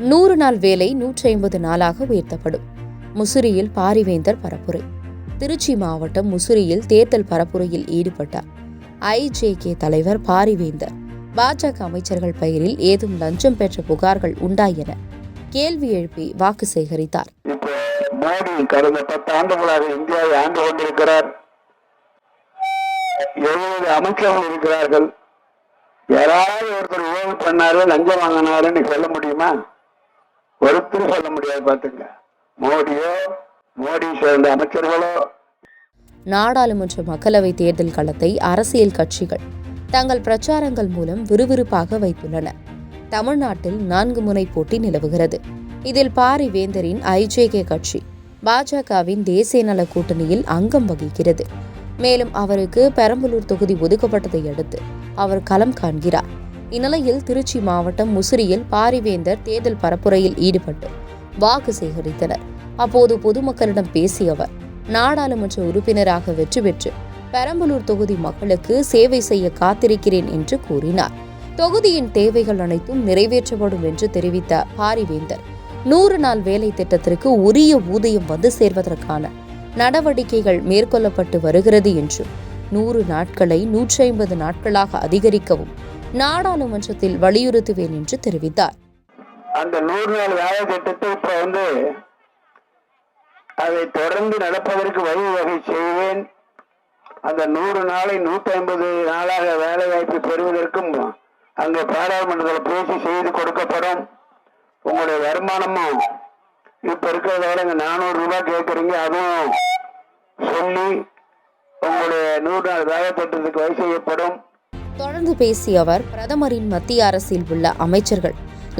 நூறு நாள் வேலை நூற்றி ஐம்பது நாளாக உயர்த்தப்படும். முசிறியில் பாரிவேந்தர் பரப்புரை. திருச்சி மாவட்டம் முசிறியில் தேர்தல் பரப்புரையில் ஈடுபட்டார். ஐஜேகே தலைவர் பாரிவேந்தர். பாஜக அமைச்சர்கள் பெயரில் ஏதும் லஞ்சம் பெற்ற புகார்கள் உண்டா என கேள்வி எழுப்பி வாக்கு சேகரித்தார். மோடி கடந்த பத்து ஆண்டுகளாக இந்தியாவை ஆண்டு கொண்டிருக்கிறார். எழுபது அமைச்சர்கள் இருக்கிறார்கள்? யாராவது ஒருத்தர் ஊழல் பண்ணாரு லஞ்சம் வாங்கினாருன்னு சொல்ல முடியுமா? ஒருத்தரும் சொல்ல முடியாது பாத்துங்க மோடியோ மோடி சேர்ந்த அமைச்சர்களோ. நாடாளுமன்ற மக்களவை தேர்தல் களத்தை அரசியல் கட்சிகள் தங்கள் பிரச்சாரங்கள் மூலம் விறுவிறுப்பாக வைத்துள்ளன. தமிழ்நாட்டில் நான்கு முனை போட்டி நிலவுகிறது. இதில் பாரி வேந்தரின் ஐஜேகே கட்சி பாஜகவின் தேசிய நல கூட்டணியில் அங்கம் வகிக்கிறது. மேலும் அவருக்கு பெரம்பலூர் தொகுதி ஒதுக்கப்பட்டதை அடுத்து அவர் களம் காண்கிறார். இந்நிலையில் திருச்சி மாவட்டம் முசிறியில் பாரிவேந்தர் தேர்தல் பரப்புரையில் ஈடுபட்டு வாக்கு சேகரித்தனர். அப்போது பொதுமக்களிடம் பேசிய அவர் நாடாளுமன்ற உறுப்பினராக வெற்றி பெற்று பெரம்பலூர் தொகுதி மக்களுக்கு சேவை செய்ய காத்திருக்கிறேன் என்று கூறினார். தொகுதியின் தேவைகள் அனைத்தும் நிறைவேற்றப்படும் என்று தெரிவித்த பாரிவேந்தர் நூறு நாள் வேலை திட்டத்திற்கு உரிய ஊதியம் வந்து சேர்வதற்கான நடவடிக்கைகள் மேற்கொள்ளப்பட்டு வருகிறது என்றும் நூறு நாட்களை நூற்றி ஐம்பது நாட்களாக அதிகரிக்கவும் நாடாளுமன்றத்தில் வலியுறுத்துவேன் என்று தெரிவித்தார். அந்த நூறு நாள் வேலை திட்டத்தை இப்ப வந்து அதை தொடர்ந்து நடப்பதற்கு வழிவகை செய்வேன். அந்த நூறு நாளை நூத்தி ஐம்பது நாளாக வேலை வாய்ப்பு பெறுவதற்கும் அங்க பாராளுமன்றத்தில் பேசி செய்து கொடுக்கப்படும் உங்களுடைய வருமானமும் இப்ப இருக்கிறத விட இங்க நானூறு ரூபாய் கேட்கறீங்க அதுவும் சொல்லி உங்களுடைய நூறு நாள் வேலை திட்டத்துக்கு வழி செய்யப்படும். தொடர்ந்து பேசிய அவர் பிரதமரின் மத்திய அரசில் உள்ள அமைச்சர்கள்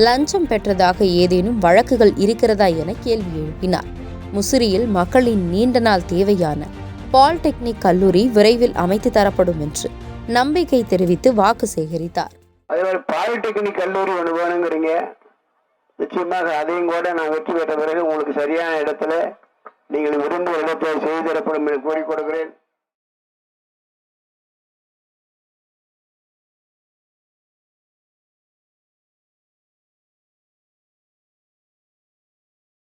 லஞ்சம் பெற்றதாக ஏதேனும் வழக்குகள் இருக்கிறதா என கேள்வி எழுப்பினார். முசிறியில் மக்களின் நீண்ட நாள் தேவையான பாலிடெக்னிக் கல்லூரி விரைவில் அமைத்து தரப்படும் என்று நம்பிக்கை தெரிவித்து வாக்கு சேகரித்தார். அதே பாலிடெக்னிக் கல்லூரி ஒன்று வேணுங்கிறீங்க. நிச்சயமாக அதையும் கூட நான் வெற்றி பெற்ற பிறகு உங்களுக்கு சரியான இடத்துல நீங்கள் விரும்பும் இடத்தை செய்து தரப்படும் என்று கூறி கொடுக்கிறேன்.